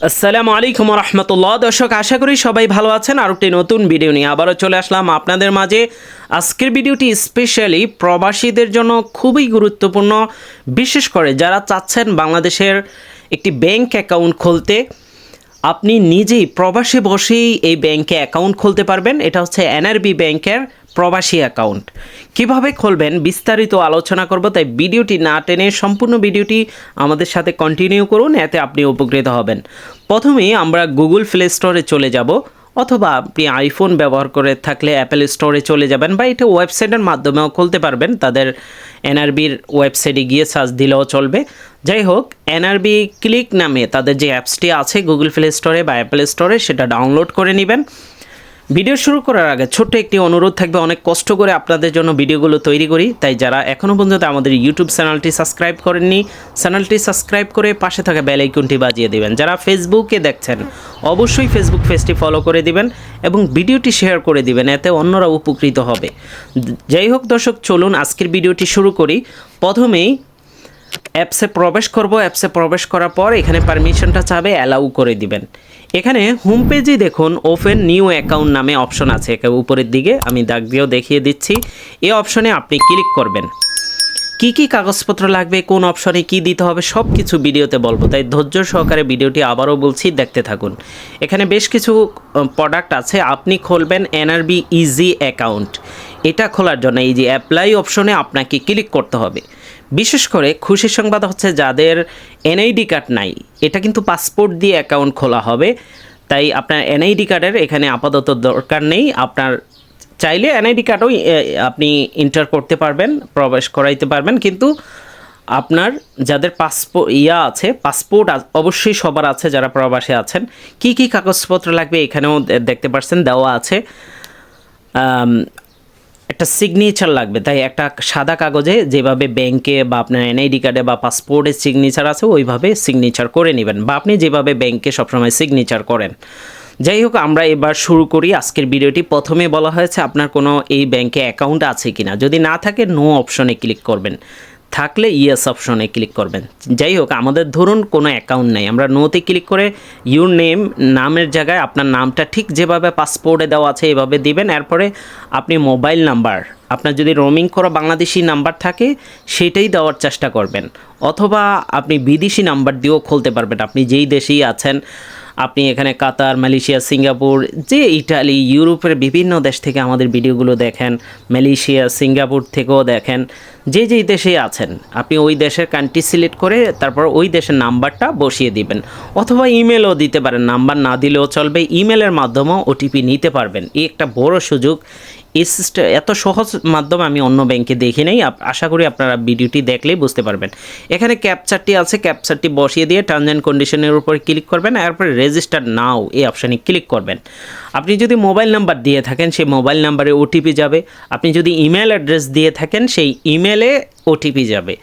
আসসালামু আলাইকুম রহমতুল্লাহ দর্শক, আশা করি সবাই ভালো আছেন। আর একটি নতুন ভিডিও নিয়ে আবারও চলে আসলাম আপনাদের মাঝে। আজকের ভিডিওটি স্পেশালি প্রবাসীদের জন্য খুবই গুরুত্বপূর্ণ। বিশেষ করে যারা চাচ্ছেন বাংলাদেশের একটি ব্যাংক অ্যাকাউন্ট খুলতে, আপনি নিজেই প্রবাসে বসেই এই ব্যাংকে অ্যাকাউন্ট খুলতে পারবেন। এটা হচ্ছে এনআরবি ব্যাংকের প্রবাসী অ্যাকাউন্ট। কীভাবে খুলবেন বিস্তারিত আলোচনা করব, তাই ভিডিওটি না টেনে সম্পূর্ণ ভিডিওটি আমাদের সাথে কন্টিনিউ করুন, এতে আপনি উপকৃত হবেন। প্রথমেই আমরা গুগল প্লে স্টোরে চলে যাব, অথবা আপনি আইফোন ব্যবহার করে থাকলে অ্যাপেল স্টোরে চলে যাবেন, বা এটা ওয়েবসাইটের মাধ্যমেও খুলতে পারবেন। তাদের এনআরবির ওয়েবসাইটে গিয়ে সার্চ দিলেও চলবে। যাই হোক এনআরবি ক্লিক নামে তাদের যে অ্যাপসটি আছে গুগল প্লে স্টোরে বা অ্যাপেল স্টোরে সেটা ডাউনলোড করে নেবেন। ভিডিও শুরু করার আগে ছোট্ট একটি অনুরোধ থাকবে, অনেক কষ্ট করে আপনাদের জন্য ভিডিওগুলো তৈরি করি। তাই যারা এখনও পর্যন্ত আমাদের ইউটিউব চ্যানেলটি সাবস্ক্রাইব করেননি, চ্যানেলটি সাবস্ক্রাইব করে পাশে থাকা বেল বাজিয়ে দিবেন। যারা ফেসবুকে দেখছেন, অবশ্যই ফেসবুক পেজটি ফলো করে দিবেন এবং ভিডিওটি শেয়ার করে দিবেন, এতে অন্যরা উপকৃত হবে। যাই হোক দর্শক, চলুন আজকের ভিডিওটি শুরু করি। প্রথমেই অ্যাপসে প্রবেশ করব, অ্যাপসে প্রবেশ করার পর এখানে পারমিশনটা চাবে অ্যালাউ করে দিবেন। এখানে হোম পেজে দেখুন ওপেন নিউ অ্যাকাউন্ট নামে অপশন আছে উপরের দিকে, আমি দাগ দিয়েও দেখিয়ে দিচ্ছি। এই অপশনে আপনি ক্লিক করবেন। কি কি কাগজপত্র লাগবে, কোন অপশনে কি দিতে হবে সব কিছু ভিডিওতে বলব। তাই ধৈর্য সহকারে ভিডিওটি আবারও বলছি, দেখতে থাকুন। এখানে বেশ কিছু প্রোডাক্ট আছে, আপনি খুলবেন এনআরবি ইজি অ্যাকাউন্ট এটা খোলার জন্য এই যে অ্যাপ্লাই অপশনে আপনাকে ক্লিক করতে হবে। বিশেষ করে খুশির সংবাদ হচ্ছে যাদের এনআইডি কার্ড নাই। এটা কিন্তু পাসপোর্ট দিয়ে অ্যাকাউন্ট খোলা হবে। তাই আপনার এনআইডি কার্ডের এখানে আপাতত দরকার নেই। আপনার চাইলে এনআইডি কার্ডও আপনি এন্টার করতে পারবেন, প্রবেশ করাইতে পারবেন। কিন্তু আপনার যাদের পাসপোর্ট ইয়া আছে, পাসপোর্ট অবশ্যই সবার আছে যারা প্রবাসে আছেন। কি কি কাগজপত্র লাগবে এখানেও দেখতে পাচ্ছেন দেওয়া আছে। একটা সিগনেচার লাগবে। তাই একটা সাদা কাগজে যেভাবে ব্যাংকে বা আপনার এনআইডি কার্ডে বা পাসপোর্টের সিগনেচার আছে, ওইভাবে সিগনেচার করে নেবেন বা আপনি যেভাবে ব্যাংকে সবসময় সিগনেচার করেন। যাই হোক, আমরা এবার শুরু করি আজকের ভিডিওটি। প্রথমে বলা হয়েছে, আপনার কোনো এই ব্যাংকে অ্যাকাউন্ট আছে কিনা? যদি না থাকে নো অপশনে ক্লিক করবেন। থাকলে ইয়েস অপশনে ক্লিক করবেন। যাই হোক, আমাদের ধরুন কোনো অ্যাকাউন্ট নেই। আমরা নোতে ক্লিক করে ইউর নেম নামের জায়গায় আপনার নামটা ঠিক যেভাবে পাসপোর্টে দেওয়া আছে এভাবে দিবেন। এরপরে আপনি মোবাইল নাম্বার আপনার যদি রোমিং করা বাংলাদেশি নাম্বার থাকে, সেটাই দেওয়ার চেষ্টা করবেন। অথবা আপনি বিদেশি নাম্বার দিয়েও খুলতে পারবেন। আপনি যেই দেশেই আছেন আপনি এখানে কাতার, মালয়েশিয়া, সিঙ্গাপুর, যে ইটালি, ইউরোপের বিভিন্ন দেশ থেকে আমাদের ভিডিওগুলো দেখেন, মালয়েশিয়া, সিঙ্গাপুর থেকেও দেখেন, যে যেই দেশে আছেন, আপনি ওই দেশের কান্ট্রি সিলেক্ট করে তারপর ওই দেশের নাম্বারটা বসিয়ে দিবেন, অথবা ইমেলও দিতে পারেন, নাম্বার না দিলেও চলবে ইমেলের মাধ্যমেও ওটিপি নিতে পারবেন, এই একটা বড় সুযোগ এই সিস্টেম এত সহজ মাধ্যম আমি অন্য ব্যাংকে দেখি নাই। আশা করি আপনারা ভিডিওটি দেখলেই বুঝতে পারবেন। এখানে ক্যাপচারটি আছে ক্যাপচারটি বসিয়ে দিয়ে টার্মস অ্যান্ড কন্ডিশনের উপর ক্লিক করবেন, এরপরে রেজিস্টার নাও এই অপশানে ক্লিক করবেন। আপনি যদি মোবাইল নাম্বার দিয়ে থাকেন, সেই মোবাইল নাম্বারে ওটিপি যাবে। আপনি যদি ইমেল অ্যাড্রেস দিয়ে থাকেন, সেই ইমেলে ওটিপি যাবে।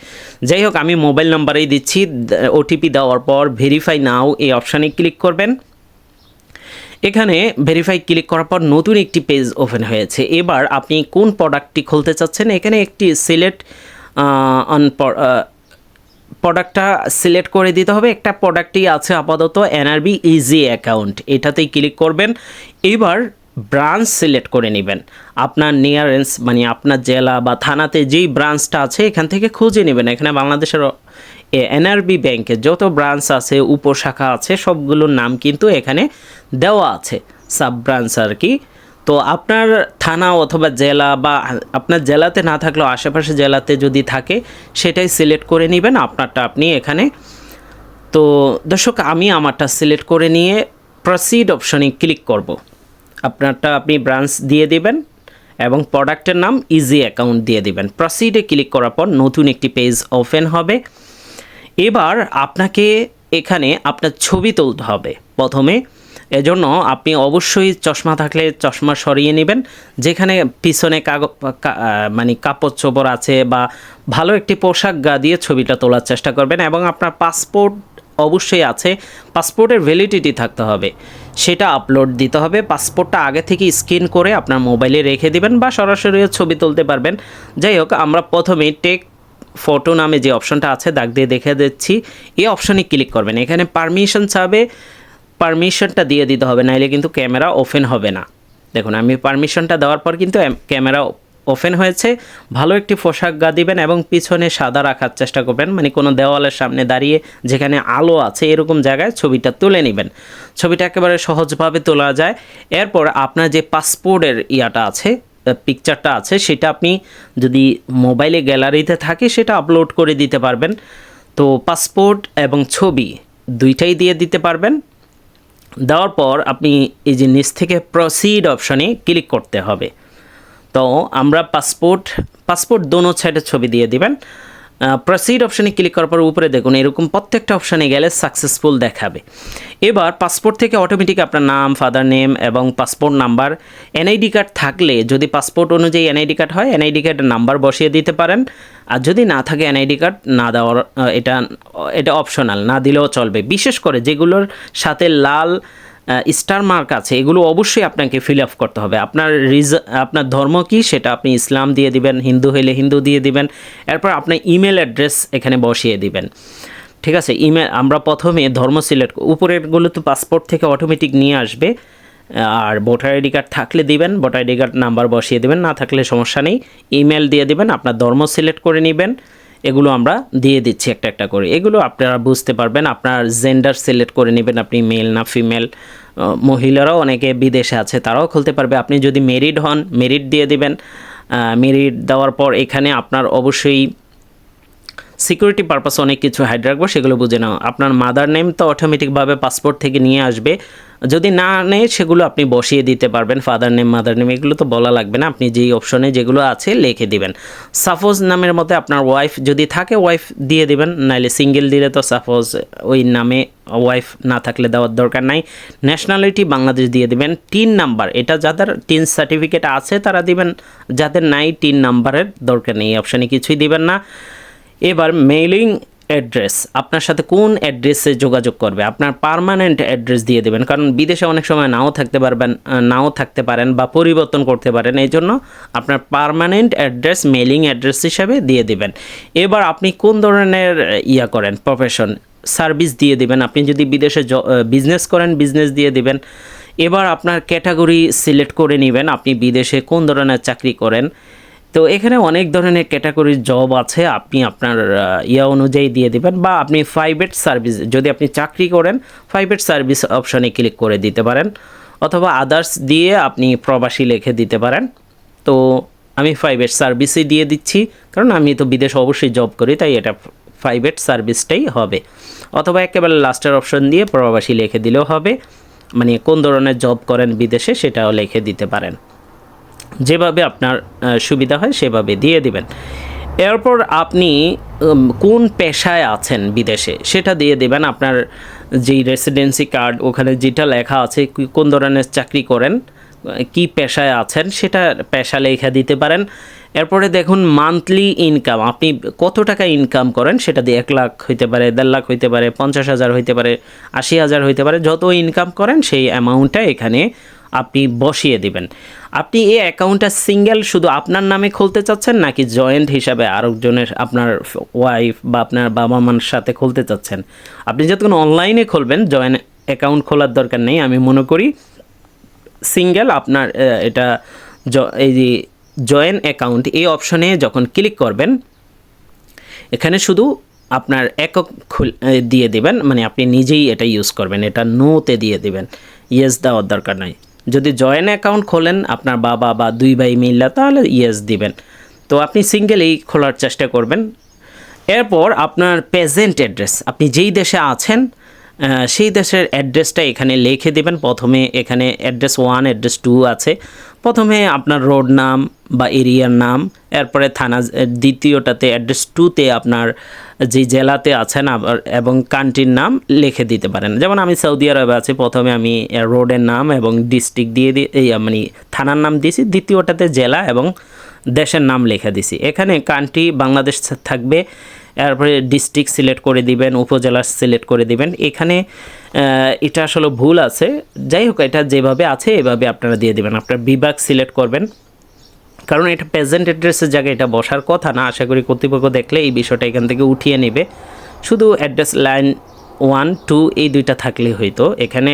যাই হোক, আমি মোবাইল নাম্বারেই দিচ্ছি ওটিপি দেওয়ার পর ভেরিফাই নাও এই অপশানে ক্লিক করবেন। এখানে ভেরিফাই ক্লিক করার পর নতুন একটি পেজ ওপেন হয়েছে। এবার আপনি কোন প্রোডাক্টটি খুলতে চাচ্ছেন, এখানে একটি সিলেক্ট অন প্রোডাক্টটা সিলেক্ট করে দিতে হবে। একটা প্রোডাক্টই আছে আপাতত এনআরবি ইজি অ্যাকাউন্ট এটাতেই ক্লিক করবেন। এবার ব্রাঞ্চ সিলেক্ট করে নেবেন। আপনার নিয়ারেন্স মানে আপনার জেলা বা থানাতে যেই ব্রাঞ্চটা আছে, এখান থেকে খুঁজে নেবেন। এখানে বাংলাদেশের এনআরবি ব্যাংকের যত ব্রাঞ্চ আছে, উপশাখা আছে, সবগুলোর নাম কিন্তু এখানে দেওয়া আছে সাব ব্রাঞ্চ আর কি। তো আপনার থানা অথবা জেলা বা আপনার জেলাতে না থাকলেও আশেপাশে জেলাতে যদি থাকে, সেটাই সিলেক্ট করে নেবেন, আপনারটা আপনি এখানে। তো দর্শক, আমি আমারটা সিলেক্ট করে নিয়ে প্রসিড অপশনে ক্লিক করব। আপনারটা আপনি ব্রাঞ্চ দিয়ে দিবেন এবং প্রোডাক্টের নাম ইজি অ্যাকাউন্ট দিয়ে দিবেন। প্রসিডে ক্লিক করার পর নতুন একটি পেজ ওপেন হবে। এবার আপনাকে এখানে আপনার ছবি তুলতে হবে। প্রথমে এজন্য আপনি অবশ্যই চশমা থাকলে চশমা সরিয়ে নেবেন। যেখানে পিছনে মানে কাপড় চোপড় আছে বা ভালো একটি পোশাক গা দিয়ে ছবিটা তোলার চেষ্টা করবেন এবং আপনার পাসপোর্ট অবশ্যই আছে। পাসপোর্টের ভ্যালিডিটি থাকতে হবে। সেটা আপলোড দিতে হবে। পাসপোর্টটা আগে থেকে স্ক্যান করে আপনার মোবাইলে রেখে দিবেন বা সরাসরিও ছবি তুলতে পারবেন। যাই হোক, আমরা প্রথমে টেক ফটো নামে যে অপশনটা আছে, দাগ দিয়ে দেখে দিচ্ছি। এই অপশনে ক্লিক করবেন। এখানে পারমিশন চাবে পারমিশনটা দিয়ে দিতে হবে, নাইলে কিন্তু ক্যামেরা ওপেন হবে না। দেখুন, আমি পারমিশনটা দেওয়ার পর কিন্তু ক্যামেরা ওপেন হয়েছে। ভালো একটি পোশাক গা দিবেন এবং পিছনে সাদা রাখার চেষ্টা করবেন। মানে কোনো দেওয়ালের সামনে দাঁড়িয়ে যেখানে আলো আছে, এরকম জায়গায় ছবিটা তুলে নেবেন। ছবিটা একেবারে সহজভাবে তোলা যায়। এরপর আপনার যে পাসপোর্টের ইয়াটা আছে পিকচারটা আছে, সেটা আপনি যদি মোবাইলে গ্যালারিতে থাকে, সেটা আপলোড করে দিতে পারবেন। তো পাসপোর্ট এবং ছবি দুইটাই দিয়ে দিতে পারবেন। দেওয়ার পর আপনি এই যে নিচ থেকে প্রসিড অপশনে ক্লিক করতে হবে। তো আমরা পাসপোর্ট পাসপোর্ট দোনো সাইডের ছবি দিয়ে দিবেন। প্রসিড অপশানে ক্লিক করার পর উপরে দেখুন, এরকম প্রত্যেকটা অপশানে গেলে সাকসেসফুল দেখাবে। এবার পাসপোর্ট থেকে অটোমেটিক আপনার নাম ফাদার নেম এবং পাসপোর্ট নাম্বার এনআইডি কার্ড থাকলে যদি পাসপোর্ট অনুযায়ী এনআইডি কার্ড হয় এনআইডি কার্ডের নাম্বার বসিয়ে দিতে পারেন। আর যদি না থাকে এনআইডি কার্ড না দেওয়ার এটা এটা অপশনাল না দিলেও চলবে। বিশেষ করে যেগুলোর সাথে লাল স্টার মার্ক আছে, এগুলো অবশ্যই আপনাকে ফিল আপ করতে হবে। আপনার রিজ আপনার ধর্ম কি, সেটা আপনি ইসলাম দিয়ে দিবেন, হিন্দু হইলে হিন্দু দিয়ে দিবেন, এরপর আপনার ইমেল অ্যাড্রেস এখানে বসিয়ে দিবেন। ঠিক আছে? ইমেল আমরা প্রথমে ধর্ম সিলেক্ট উপরেরগুলো তো পাসপোর্ট থেকে অটোমেটিক নিয়ে আসবে, আর ভোটার আইডি কার্ড থাকলে দিবেন ভোটার আইডি কার্ড নাম্বার বসিয়ে দিবেন, না থাকলে সমস্যা নেই। ইমেল দিয়ে দিবেন, আপনার ধর্ম সিলেক্ট করে নেবেন, এগুলো আমরা দিয়ে দিচ্ছি একটা একটা করে। এগুলো আপনারা বুঝতে পারবেন, আপনার জেন্ডার সিলেক্ট করে নেবেন, আপনি মেল না ফিমেল মহিলারাও অনেকে বিদেশে আছে, তারাও খুলতে পারবে। আপনি যদি মেরিড হন মেরিট দিয়ে দিবেন। মেরিট দেওয়ার পর এখানে আপনার অবশ্যই সিকিউরিটি পারপাস অনেক কিছু হাইড রাখব, সেগুলো বুঝে নাও। আপনার মাদার নেম তো অটোমেটিকভাবে পাসপোর্ট থেকে নিয়ে আসবে। যদি না নেয়, সেগুলো আপনি বসিয়ে দিতে পারবেন ফাদার নেম মাদার নেম এগুলো তো বলা লাগবে না। আপনি যেই অপশনে যেগুলো আছে, লিখে দিবেন। সাপোজ নামের মধ্যে আপনার ওয়াইফ যদি থাকে ওয়াইফ দিয়ে দিবেন, নাইলে সিঙ্গেল দিলে তো সাপোজ ওই নামে ওয়াইফ না থাকলে দেওয়ার দরকার নাই। ন্যাশনালিটি বাংলাদেশ দিয়ে দিবেন টিন নাম্বার এটা যাদের টিন সার্টিফিকেট আছে, তারা দিবেন। যাদের নাই টিন নাম্বারের দরকার নেই অপশানে কিছুই দিবেন না। এবার মেইলিং অ্যাড্রেস, আপনার সাথে কোন অ্যাড্রেসে যোগাযোগ করবে, আপনার পার্মানেন্ট অ্যাড্রেস দিয়ে দেবেন। কারণ বিদেশে অনেক সময় নাও থাকতে পারবেন নাও থাকতে পারেন বা পরিবর্তন করতে পারেন, এই জন্য আপনার পার্মানেন্ট অ্যাড্রেস মেলিং অ্যাড্রেস হিসাবে দিয়ে দেবেন। এবার আপনি কোন ধরনের ইয়া করেন প্রফেশন সার্ভিস দিয়ে দেবেন? আপনি যদি বিদেশে বিজনেস করেন বিজনেস দিয়ে দেবেন। এবার আপনার ক্যাটাগরি সিলেক্ট করে নেবেন, আপনি বিদেশে কোন ধরনের চাকরি করেন। তো এখানে অনেক ধরনের ক্যাটাগরির জব আছে। আপনি আপনার ইয়া অনুযায়ী দিয়ে দিবেন বা আপনি প্রাইভেট সার্ভিস যদি আপনি চাকরি করেন প্রাইভেট সার্ভিস অপশনে ক্লিক করে দিতে পারেন। অথবা আদার্স দিয়ে আপনি প্রবাসী লিখে দিতে পারেন। তো আমি প্রাইভেট সার্ভিসই দিয়ে দিচ্ছি, কারণ আমি তো বিদেশে অবশ্যই জব করি, তাই এটা প্রাইভেট সার্ভিসটাই হবে। অথবা একেবারে লাস্টের অপশন দিয়ে প্রবাসী লিখে দিলেও হবে। মানে কোন ধরনের জব করেন বিদেশে, সেটাও লিখে দিতে পারেন। যেভাবে আপনার সুবিধা হয় সেভাবে দিয়ে দিবেন। এরপর আপনি কোন পেশায় আছেন বিদেশে সেটা দিয়ে দেবেন। আপনার যেই রেসিডেন্সি কার্ড ওখানে যেটা লেখা আছে কোন ধরনের চাকরি করেন, কি পেশায় আছেন সেটা পেশা লেখা দিতে পারেন। এরপরে দেখুন মান্থলি ইনকাম আপনি কত টাকা ইনকাম করেন সেটা দিয়ে এক লাখ হইতে পারে, দেড় লাখ হইতে পারে, পঞ্চাশ হাজার হইতে পারে, আশি হাজার হইতে পারে, যত ইনকাম করেন সেই অ্যামাউন্টটা এখানে আপনি বসিয়ে দিবেন। আপনি এই অ্যাকাউন্টটা সিঙ্গেল শুধু আপনার নামে খুলতে চাচ্ছেন নাকি জয়েন্ট হিসাবে আরেকজনের আপনার ওয়াইফ বা আপনার বাবা মার সাথে খুলতে চাচ্ছেন? আপনি যতক্ষণ অনলাইনে খুলবেন, জয়েন্ট অ্যাকাউন্ট খোলার দরকার নেই। আমি মনে করি সিঙ্গেল আপনার এটা এই যে জয়েন অ্যাকাউন্ট, এই অপশনে যখন ক্লিক করবেন, এখানে শুধু আপনার একক দিয়ে দিবেন। মানে আপনি নিজেই এটা ইউজ করবেন। এটা নোতে দিয়ে দিবেন। ইয়েস দেওয়ার দরকার নাই। যদি জয়েন অ্যাকাউন্ট খোলেন আপনার বাবা বা দুই ভাই মিল্লা তাহলে ইয়েস দিবেন। তো আপনি সিঙ্গেলেই খোলার চেষ্টা করবেন। এরপর আপনার প্রেজেন্ট অ্যাড্রেস আপনি যেই দেশে আছেন সেই দেশের অ্যাড্রেসটা এখানে লিখে দেবেন। প্রথমে এখানে অ্যাড্রেস ওয়ান অ্যাড্রেস টু আছে। প্রথমে আপনার রোড নাম বা এরিয়ার নাম, এরপরে থানা, দ্বিতীয়টাতে অ্যাড্রেস টুতে আপনার যে জেলাতে আছেন এবং কান্ট্রির নাম লিখে দিতে পারেন। যেমন আমি সৌদি আরবে আছি, প্রথমে আমি রোডের নাম এবং ডিস্ট্রিক্ট দিয়ে দিই এই মানে থানার নাম দিয়েছি। দ্বিতীয়টাতে জেলা এবং দেশের নাম লিখে দিছি এখানে কান্ট্রি বাংলাদেশ থাকবে। এরপরে ডিস্ট্রিক্ট সিলেক্ট করে দিবেন, উপজেলা সিলেক্ট করে দিবেন। এখানে এটা আসলে ভুল আছে। যাই হোক, এটা যেভাবে আছে, এভাবে আপনারা দিয়ে দিবেন। আপনার বিভাগ সিলেক্ট করবেন। কারণ এটা প্রেজেন্ট অ্যাড্রেসের জায়গায় এটা বসার কথা না। আশা করি কর্তৃপক্ষ দেখলে এই বিষয়টা এখান থেকে উঠিয়ে নেবে। শুধু অ্যাড্রেস লাইন ওয়ান টু এই দুইটা থাকলে হয়তো এখানে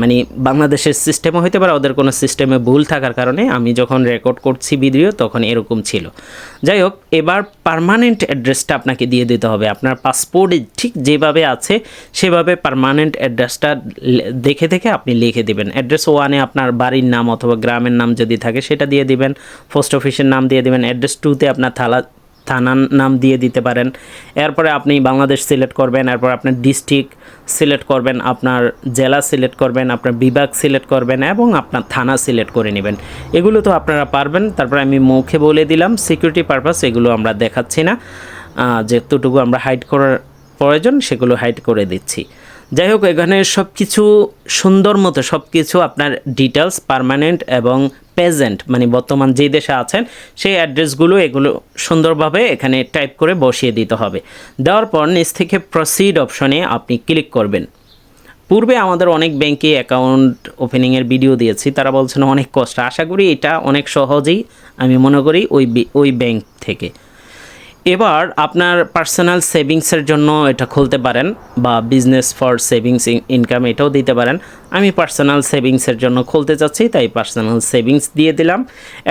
মানে বাংলাদেশের সিস্টেমে হইতে পারে, ওদের কোনো সিস্টেমে ভুল থাকার কারণে আমি যখন রেকর্ড করছি ভিডিও তখন এরকম ছিল। যাই হোক, এবার পার্মানেন্ট অ্যাড্রেসটা আপনাকে দিয়ে দিতে হবে। আপনার পাসপোর্টে ঠিক যেভাবে আছে, সেভাবে পার্মানেন্ট অ্যাড্রেসটা দেখে দেখে আপনি লিখে দিবেন। অ্যাড্রেস ওয়ানে আপনার বাড়ির নাম অথবা গ্রামের নাম যদি থাকে, সেটা দিয়ে দিবেন। পোস্ট অফিসের নাম দিয়ে দিবেন। অ্যাড্রেস টুতে আপনার থালা থানার নাম দিয়ে দিতে পারেন। এরপরে আপনি বাংলাদেশ সিলেক্ট করবেন, এরপর আপনার ডিস্ট্রিক্ট সিলেক্ট করবেন, আপনার জেলা সিলেক্ট করবেন, আপনার বিভাগ সিলেক্ট করবেন এবং আপনার থানা সিলেক্ট করে নেবেন। এগুলো তো আপনারা পারবেন। তারপরে আমি মুখে বলে দিলাম সিকিউরিটি পারপাস এগুলো আমরা দেখাচ্ছি না। যেতটুকু আমরা হাইড করার প্রয়োজন, সেগুলো হাইড করে দিচ্ছি। যাই হোক, এখানে সব কিছু সুন্দর মতো সব কিছু আপনার ডিটেলস পার্মানেন্ট এবং প্রেজেন্ট মানে বর্তমান যে দেশে আছেন, সেই অ্যাড্রেসগুলো এগুলো সুন্দরভাবে এখানে টাইপ করে বসিয়ে দিতে হবে। দেওয়ার পর নিচ থেকে প্রসিড অপশনে আপনি ক্লিক করবেন। পূর্বে আমাদের অনেক ব্যাংকে অ্যাকাউন্ট ওপেনিংয়ের ভিডিও দিয়েছি, তারা বলছেন অনেক কষ্ট। আশা করি এটা অনেক সহজেই আমি মনে করি ওই ওই ব্যাংক থেকে। এবার আপনার পার্সোনাল সেভিংসের জন্য এটা খুলতে পারেন বা বিজনেস ফর সেভিংস ইনকাম এটাও দিতে পারেন। আমি পার্সোনাল সেভিংসের জন্য খুলতে চাচ্ছি, তাই পার্সোনাল সেভিংস দিয়ে দিলাম।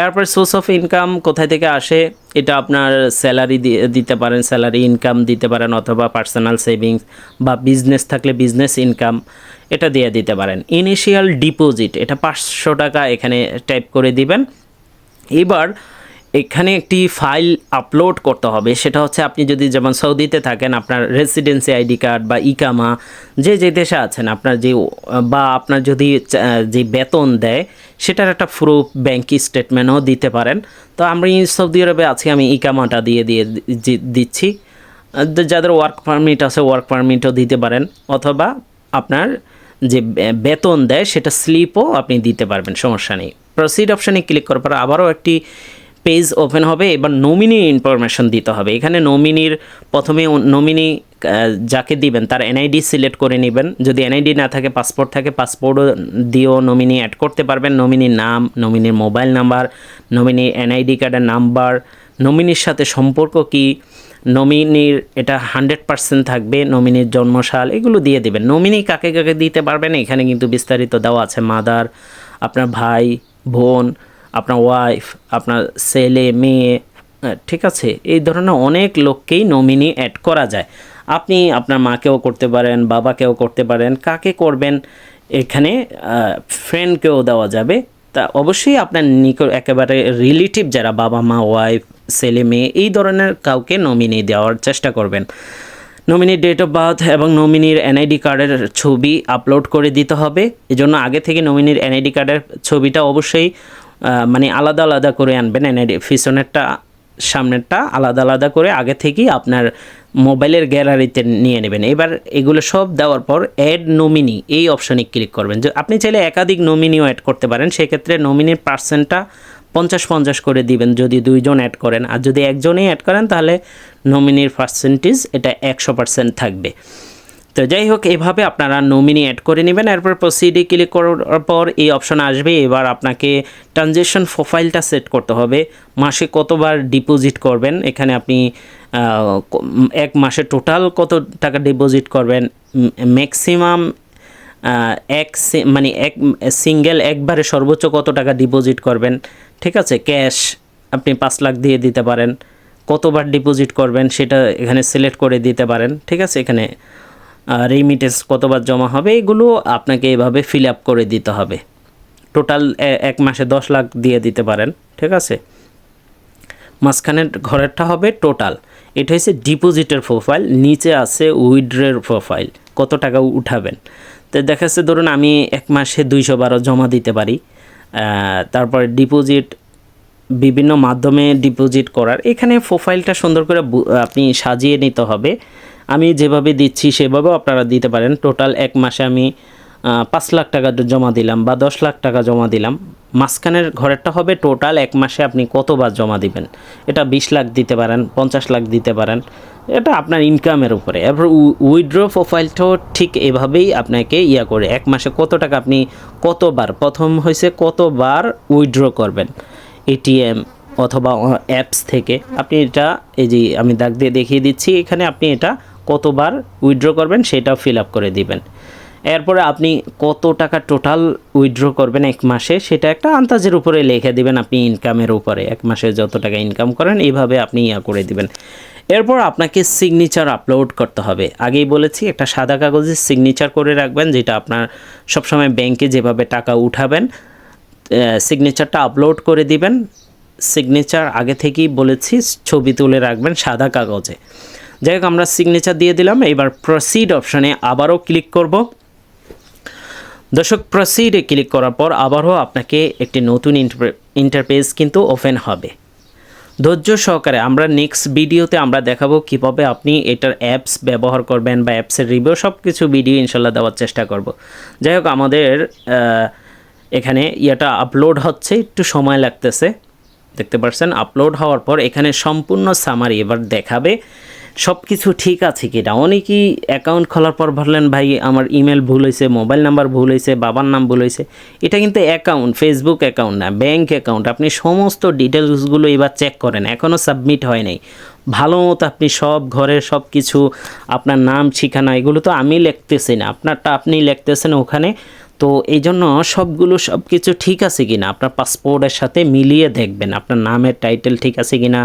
এরপর সোর্স অফ ইনকাম কোথায় থেকে আসে, এটা আপনার স্যালারি দিতে পারেন স্যালারি ইনকাম দিতে পারেন, অথবা পার্সোনাল সেভিংস বা বিজনেস থাকলে বিজনেস ইনকাম এটা দিয়ে দিতে পারেন। ইনিশিয়াল ডিপোজিট এটা পাঁচশো টাকা এখানে টাইপ করে দিবেন। এবার এখানে একটি ফাইল আপলোড করতে হবে। সেটা হচ্ছে আপনি যদি যেমন সৌদিতে থাকেন, আপনার রেসিডেন্সি আইডি কার্ড বা ইকামা, যে যে দেশে আছেন, আপনার যে, বা আপনার যদি যে বেতন দেয়, সেটার একটা প্রুফ ব্যাঙ্ক স্টেটমেন্টও দিতে পারেন। তো আমি সৌদি আরবে আছি, আমি ইকামাটা দিয়ে দিয়ে দিচ্ছি। যাদের ওয়ার্ক পারমিট আছে ওয়ার্ক পারমিটও দিতে পারেন। অথবা আপনার যে বেতন দেয়, সেটা স্লিপও আপনি দিতে পারবেন, সমস্যা নেই। প্রসিড অপশানে ক্লিক করার পর আবারও একটি পেজ ওপেন হবে, এবার নমিনি ইনফরমেশন দিতে হবে। এখানে নমিনির প্রথমে নমিনি যাকে দিবেন, তার এনআইডি সিলেক্ট করে নেবেন। যদি এনআইডি না থাকে পাসপোর্ট থাকে পাসপোর্টও দিয়েও নমিনি অ্যাড করতে পারবেন। নমিনির নাম, নমিনির মোবাইল নাম্বার নমিনির এনআইডি কার্ডের নাম্বার নমিনির সাথে সম্পর্ক কি, নমিনির এটা হান্ড্রেড পার্সেন্ট থাকবে, নমিনির জন্মসাল, এগুলো দিয়ে দেবেন। নমিনি কাকে কাকে দিতে পারবেন, এখানে কিন্তু বিস্তারিত দেওয়া আছে। মাদার, আপনার ভাই, বোন আপনার ওয়াইফ আপনার ছেলে, মেয়ে ঠিক আছে? এই ধরনের অনেক লোককেই নমিনি অ্যাড করা যায়। আপনি আপনার মাকেও করতে পারেন, বাবাকেও করতে পারেন, কাকে করবেন, এখানে ফ্রেন্ডকেও দেওয়া যাবে। তা অবশ্যই আপনার নিকট একেবারে রিলেটিভ যারা বাবা, মা ওয়াইফ ছেলে, মেয়ে, এই ধরনের কাউকে নমিনি দেওয়ার চেষ্টা করবেন। নমিনির ডেট অফ বার্থ এবং নমিনির এনআইডি কার্ডের ছবি আপলোড করে দিতে হবে। এজন্য আগে থেকে নমিনির এনআইডি কার্ডের ছবিটা অবশ্যই মানে আলাদা আলাদা করে আনবেন। এনআইডি পিছনেরটা, সামনেরটা আলাদা আলাদা করে আগে থেকেই আপনার মোবাইলের গ্যালারিতে নিয়ে নেবেন। এবার এগুলো সব দেওয়ার পর অ্যাড নমিনি এই অপশনে ক্লিক করবেন। যে আপনি চাইলে একাধিক নমিনিও অ্যাড করতে পারেন। সেক্ষেত্রে নমিনির পার্সেন্টটা পঞ্চাশ পঞ্চাশ করে দিবেন যদি দুইজন অ্যাড করেন। আর যদি একজনেই অ্যাড করেন তাহলে নমিনির পার্সেন্টেজ এটা একশো পার্সেন্ট থাকবে। তো যাই হোক, এভাবে আপনারা নমিনি অ্যাড করে নেবেন। এরপর প্রসিডে ক্লিক করার পর এই অপশন আসবে। এবার আপনাকে ট্রানজেকশন প্রোফাইলটা সেট করতে হবে। মাসে কতবার ডিপোজিট করবেন? এখানে আপনি এক মাসে টোটাল কত টাকা ডিপোজিট করবেন? ম্যাক্সিমাম এক মানে এক সিঙ্গেল একবারে সর্বোচ্চ কত টাকা ডিপোজিট করবেন? ঠিক আছে? ক্যাশ আপনি পাঁচ লাখ দিয়ে দিতে পারেন। কতবার ডিপোজিট করবেন? সেটা এখানে সিলেক্ট করে দিতে পারেন। ঠিক আছে? এখানে রেমিটেন্স কতবার জমা হবে, এগুলো আপনাকে এভাবে ফিল আপ করে দিতে হবে। টোটাল এক মাসে দশ লাখ দিয়ে দিতে পারেন, ঠিক আছে? মাঝখানের ঘরেরটা হবে টোটাল এটা হচ্ছে ডিপোজিটের প্রোফাইল নিচে আছে উইড্রের প্রোফাইল কত টাকা উঠাবেন। তো দেখা যাচ্ছে, ধরুন আমি এক মাসে দুইশো বারো জমা দিতে পারি তারপরে ডিপোজিট বিভিন্ন মাধ্যমে ডিপোজিট করার, এখানে প্রোফাইলটা সুন্দর করে আপনি সাজিয়ে নিতে হবে। আমি যেভাবে দিচ্ছি, সেভাবেও আপনারা দিতে পারেন। টোটাল এক মাসে আমি পাঁচ লাখ টাকা জমা দিলাম বা দশ লাখ টাকা জমা দিলাম। মাঝখানের ঘরেরটা হবে টোটাল এক মাসে আপনি কতবার জমা দিবেন? এটা বিশ লাখ দিতে পারেন, পঞ্চাশ লাখ দিতে পারেন। এটা আপনার ইনকামের উপরে। এরপর উইথড্র প্রোফাইলটাও ঠিক এভাবেই আপনাকে ইয়া করে, এক মাসে কত টাকা আপনি কতবার, প্রথম হয়েছে কতবার উইথড্র করবেন? এটিএম অথবা অ্যাপস থেকে। আপনি এটা, এই যে আমি দাগ দিয়ে দেখিয়ে দিচ্ছি, এখানে আপনি এটা কতবার উইথড্র করবেন সেটাও ফিল আপ করে দিবেন। এরপরে আপনি কত টাকা টোটাল উইথড্র করবেন এক মাসে, সেটা একটা আন্দাজের উপরে লিখে দিবেন আপনি ইনকামের উপরে। এক মাসে যত টাকা ইনকাম করেন, এইভাবে আপনি ইয়া করে দিবেন। এরপর আপনাকে সিগনেচার আপলোড করতে হবে। আগেই বলেছি, একটা সাদা কাগজে সিগনেচার করে রাখবেন, যেটা আপনার সবসময় ব্যাংকে যেভাবে টাকা উঠাবেন সিগনেচারটা আপলোড করে দিবেন। সিগনেচার আগে থেকেই বলেছি, ছবি তুলে রাখবেন সাদা কাগজে। যাই হোক, আমরা সিগনেচার দিয়ে দিলাম। এবার প্রসিড অপশানে আবারও ক্লিক করব। দর্শক প্রসিডে ক্লিক করার পর আবারও আপনাকে একটি নতুন ইন্টারপেজ কিন্তু ওপেন হবে। ধৈর্য সহকারে আমরা নেক্সট ভিডিওতে আমরা দেখাবো কীভাবে আপনি এটার অ্যাপস ব্যবহার করবেন বা অ্যাপসের রিভিউ সব কিছু ভিডিও ইনশাল্লাহ দেওয়ার চেষ্টা করব। যাই হোক, আমাদের এখানে ইয়েটা আপলোড হচ্ছে, একটু সময় লাগতেছে। দেখতে পাচ্ছেন আপলোড হওয়ার পর এখানে সম্পূর্ণ সামারি এবার দেখাবে। সব কিছু ঠিক আছে কিনা অনেকেই অ্যাকাউন্ট খোলার পর ভাবলেন, ভাই, আমার ইমেল ভুল হয়েছে মোবাইল নাম্বার ভুল হয়েছে, বাবার নাম ভুল হয়েছে। এটা কিন্তু অ্যাকাউন্ট ফেসবুক অ্যাকাউন্ট না ব্যাংক অ্যাকাউন্ট আপনি সমস্ত ডিটেলসগুলো এবার চেক করেন এখনও সাবমিট হয় নাই। ভালো মতো আপনি সব ঘরের সব কিছু আপনার নাম, ঠিকানা, এগুলো তো আমি লিখতেছি না। আপনারটা আপনি লিখতেছেন ওখানে তো এই জন্য সবগুলো সব কিছু ঠিক আছে কি না আপনার পাসপোর্টের সাথে মিলিয়ে দেখবেন, আপনার নামের টাইটেল ঠিক আছে কি না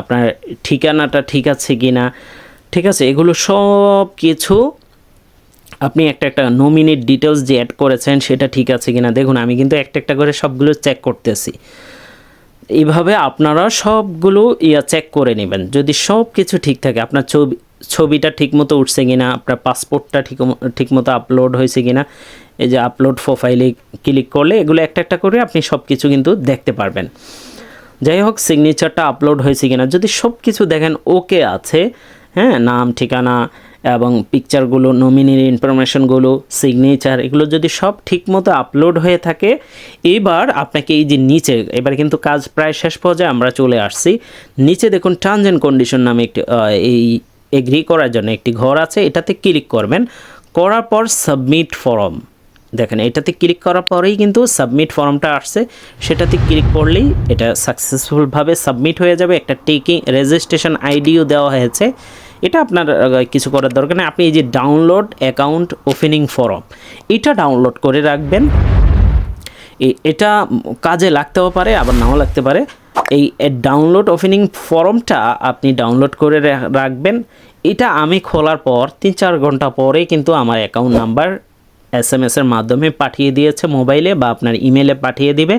আপনার ঠিকানাটা ঠিক আছে কি না ঠিক আছে, এগুলো সব কিছু আপনি একটা একটা নমিনেট ডিটেলস যে অ্যাড করেছেন সেটা ঠিক আছে কি না দেখুন, আমি কিন্তু একটা একটা করে সবগুলো চেক করতেছি। এইভাবে আপনারা সবগুলো ইয়া চেক করে নেবেন। যদি সব কিছু ঠিক থাকে, আপনার ছবি, ছবিটা ঠিকমতো উঠছে কিনা, আপনার পাসপোর্টটা ঠিক ঠিকমতো আপলোড হয়েছে কিনা এই যে আপলোড প্রোফাইলে ক্লিক করলে এগুলো একটা একটা করে আপনি সব কিছু কিন্তু দেখতে পারবেন। যাই হোক সিগনেচারটা আপলোড হয়েছে কিনা, যদি সব কিছু দেখেন ওকে আছে। হ্যাঁ নাম, ঠিকানা এবং পিকচারগুলো নমিনির ইনফরমেশনগুলো সিগনেচার এগুলো যদি সব ঠিকমতো আপলোড হয়ে থাকে, এবার আপনাকে এই যে নিচে, এবার কিন্তু কাজ প্রায় শেষ পর্যায়ে আমরা চলে আসছি। নিচে দেখুন টার্মস অ্যান্ড কন্ডিশন নামে একটি এই এগ্রি করার জন্য একটি ঘর আছে, এটাতে ক্লিক করবেন। করার পর সাবমিট ফর্ম দেখেন, এটাতে ক্লিক করার পরেই কিন্তু সাবমিট ফর্মটা আসছে। সেটাতে ক্লিক করলেই এটা সাকসেসফুলভাবে সাবমিট হয়ে যাবে। একটা টেকিং রেজিস্ট্রেশন আইডিও দেওয়া হয়েছে। এটা আপনার কিছু করার দরকার নেই। আপনি এই যে ডাউনলোড অ্যাকাউন্ট ওপেনিং ফর্ম এটা ডাউনলোড করে রাখবেন। এটা কাজে লাগতেও পারে, আবার নাও লাগতে পারে। এই ডাউনলোড ওপেনিং ফর্মটা আপনি ডাউনলোড করে রাখবেন। এটা আমি খোলার পর, তিন চার ঘণ্টা পরে কিন্তু আমার অ্যাকাউন্ট নাম্বার এস এম এসের মাধ্যমে পাঠিয়ে দিয়েছে মোবাইলে বা আপনার ইমেলে পাঠিয়ে দিবে।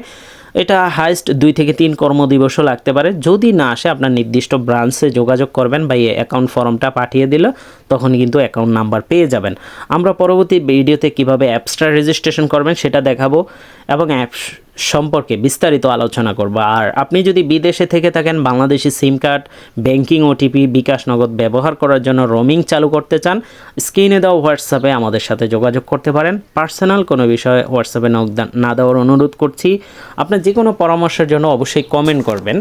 এটা হাইস্ট দুই থেকে তিন কর্মদিবসও লাগতে পারে। যদি না আসে, আপনার নির্দিষ্ট ব্রাঞ্চে যোগাযোগ করবেন বা এই অ্যাকাউন্ট ফর্মটা পাঠিয়ে দিল, তখন কিন্তু অ্যাকাউন্ট নাম্বার পেয়ে যাবেন। আমরা পরবর্তী ভিডিওতে কীভাবে অ্যাপসটা রেজিস্ট্রেশন করবেন সেটা দেখাবো এবং অ্যাপস সম্পর্কে বিস্তারিত আলোচনা করব। আর আপনি যদি বিদেশে থেকে থাকেন, Bangladeshi SIM card, banking OTP, bKash Nagad ব্যবহার করার জন্য রোমিং চালু করতে চান, স্ক্রিনে দেওয়া হোয়াটসঅ্যাপে আমাদের সাথে যোগাযোগ করতে পারেন। পার্সোনাল কোনো বিষয়ে হোয়াটসঅ্যাপে না দেওয়ার অনুরোধ করছি। আপনার যে কোনো পরামর্শের জন্য অবশ্যই কমেন্ট করবেন।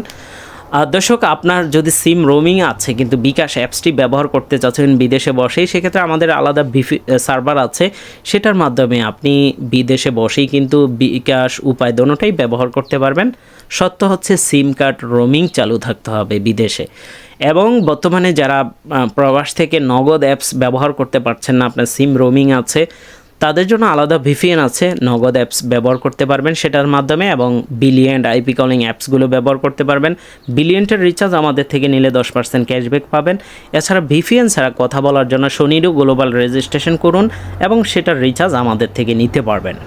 দর্শক, আপনার যদি সিম রোমিং আছে, কিন্তু বিকাশ অ্যাপসটি ব্যবহার করতে চাচ্ছেন বিদেশে বসেই সেক্ষেত্রে আমাদের আলাদা সার্ভার আছে। সেটার মাধ্যমে আপনি বিদেশে বসেই কিন্তু বিকাশ উপায় দোনোটাই ব্যবহার করতে পারবেন। সত্য হচ্ছে, সিম কার্ড রোমিং চালু থাকতে হবে বিদেশে। এবং বর্তমানে যারা প্রবাস থেকে নগদ অ্যাপস ব্যবহার করতে পারছেন না, আপনার সিম রোমিং আছে তাদের জন্য আলাদা ভিপিএন আছে, নগদ অ্যাপস ব্যবহার করতে পারবেন সেটার মাধ্যমে এবং বিলিয়েন্ট আইপি কলিং অ্যাপসগুলো ব্যবহার করতে পারবেন। বিলিয়েন্টের রিচার্জ আমাদের থেকে নিলে দশ পার্সেন্ট ক্যাশব্যাক পাবেন। এছাড়া ভিপিএন ছাড়া কথা বলার জন্য শনিরও গ্লোবাল রেজিস্ট্রেশন করুন এবং সেটার রিচার্জ আমাদের থেকে নিতে পারবেন।